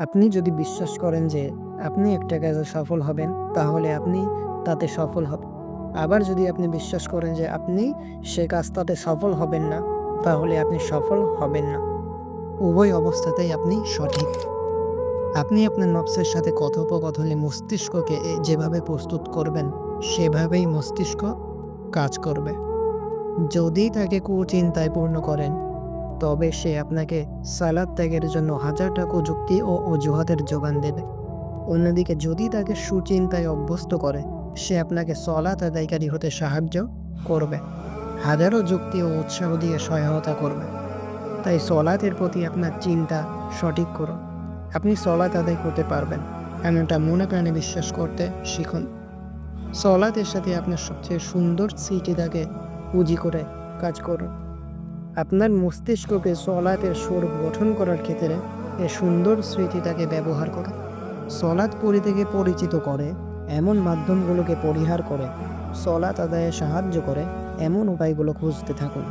আপনি যদি বিশ্বাস করেন যে আপনি একটা কাজে সফল হবেন, তাহলে আপনি তাতে সফল হবেন আবার যদি আপনি বিশ্বাস করেন যে আপনি সে কাজটাতে সফল হবেন না, তাহলে আপনি সফল হবেন না। উভয় অবস্থাতেই আপনি সঠিক। আপনি আপনার নফসের সাথে কথোপকথনে মস্তিষ্ককে যেভাবে প্রস্তুত করবেন, সেভাবেই মস্তিষ্ক কাজ করবে। যদি তাকে কুচিন্তায় পূর্ণ করেন তবে সে আপনাকে সালাদ ত্যাগের জন্য হাজারটা যুক্তি ও অজুহাতের যোগান দেবে। অন্যদিকে যদি তাকে সুচিন্তায় অভ্যস্ত করে, সে আপনাকে সলাৎ আদায়কারী হতে সাহায্য করবে। হাজারো যুক্তি ও উৎসাহ দিয়ে সহায়তা করবে। তাই সলাতের প্রতি আপনার চিন্তা সঠিক করুন। আপনি সলাৎ আদায় করতে পারবেন, এমনটা মনে প্রাণে বিশ্বাস করতে শিখুন। সলাতের সাথে আপনার সবচেয়ে সুন্দর স্মৃতিটাকে পুঁজি করে কাজ করুন। আপনার মস্তিষ্ককে সলাতের স্বরূপ গঠন করার ক্ষেত্রে এ সুন্দর স্মৃতিটাকে ব্যবহার করে। সলাৎ পরি থেকে পরিচিত করে, এমন মাধ্যমগুলোকে পরিহার করে, সলাৎ আদায়ে সাহায্য করে, এমন উপায়গুলো খুঁজতে থাকুন।